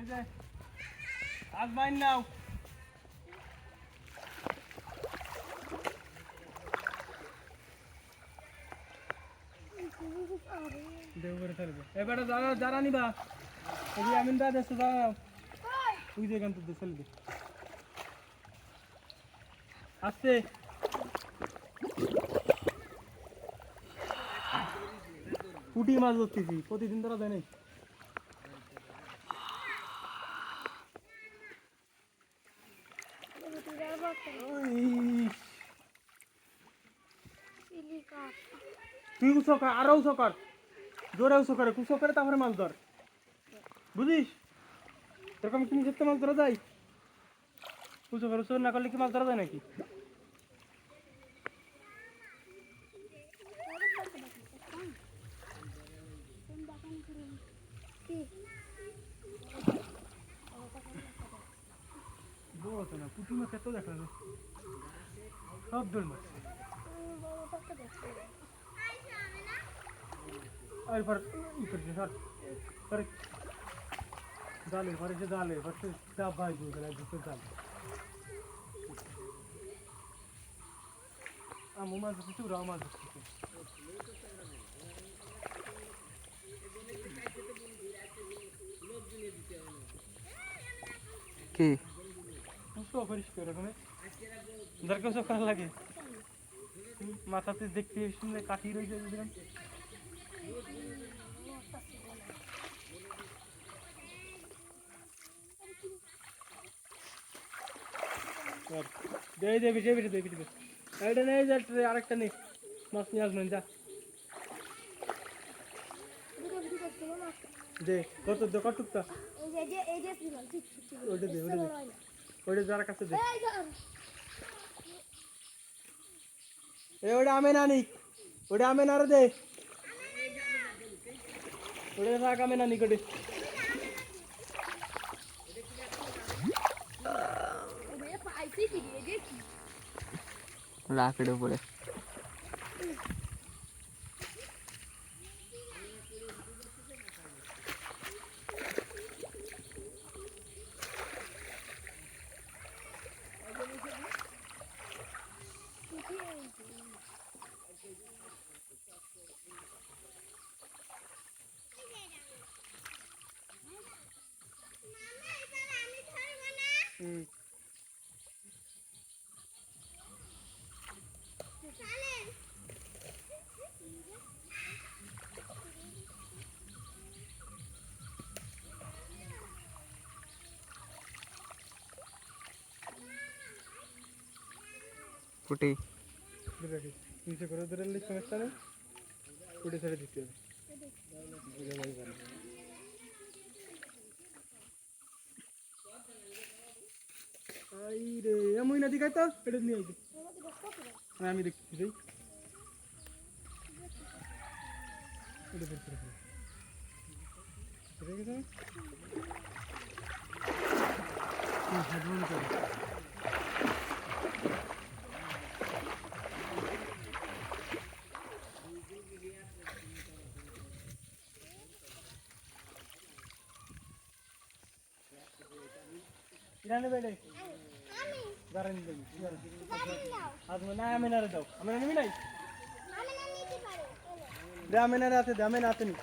আজ বাইন নাও। দেব করে ফেলবে। এবারে যারা যারা নিবা, এই আমিন দা দেশে যাও। তুই যে এখান থেকে ফেলবে আসতে পুটি মাছ ধরতেছি, প্রতিদিন ধরা যায় নাই। তুই উঁচু কর আরও উঁচু কর জোরে উঁচু করে উঁচু করে তারপরে মাছ ধর। বুঝিস? এরকম কি মাছ ধরা যায়? উঁচু করে উঁচু না করলে কি মাছ ধরা যায় নাকি? পুঁটি মাছ এত দেখা যায় সব দোল মাছ এরপর ই করছে সর সরে জালে ঘরে সে জালে ঘরে চাপ ভাই দিয়ে গেলে দুটো জাল আমু মাছ ধরছে ওরাও মাছ ধরছে কি পুষ্প পরিষ্কার ওখানে দরকার সব করা লাগে মাথাতে দেখতে শুনলে কাঠি রয়েছে বুঝলাম দে দে এইটা নেই যা আরেকটা নেই মাছ নিয়ে আসবেন যা দে কত দে কটুকটা ওইটা দে ওইটা দে ওইটা যারা কাছে দে। এ ওটা আমে নানি ওটা আমে নারে দে। ওটা রাখ আমে নানি কটে। রাকের উপরে। হুম পুটি ধরে রাখি নিচে করে ধরে নিলে না তো এটা নিয়ে আইছে হ্যাঁ আমি দেখছি যাই এটা বেড়ে। দাঁড়ান দেবি আজ না আমি না রে দাও আমি না নিবি নাই দে আমি না আছে দে আমি না আছে নি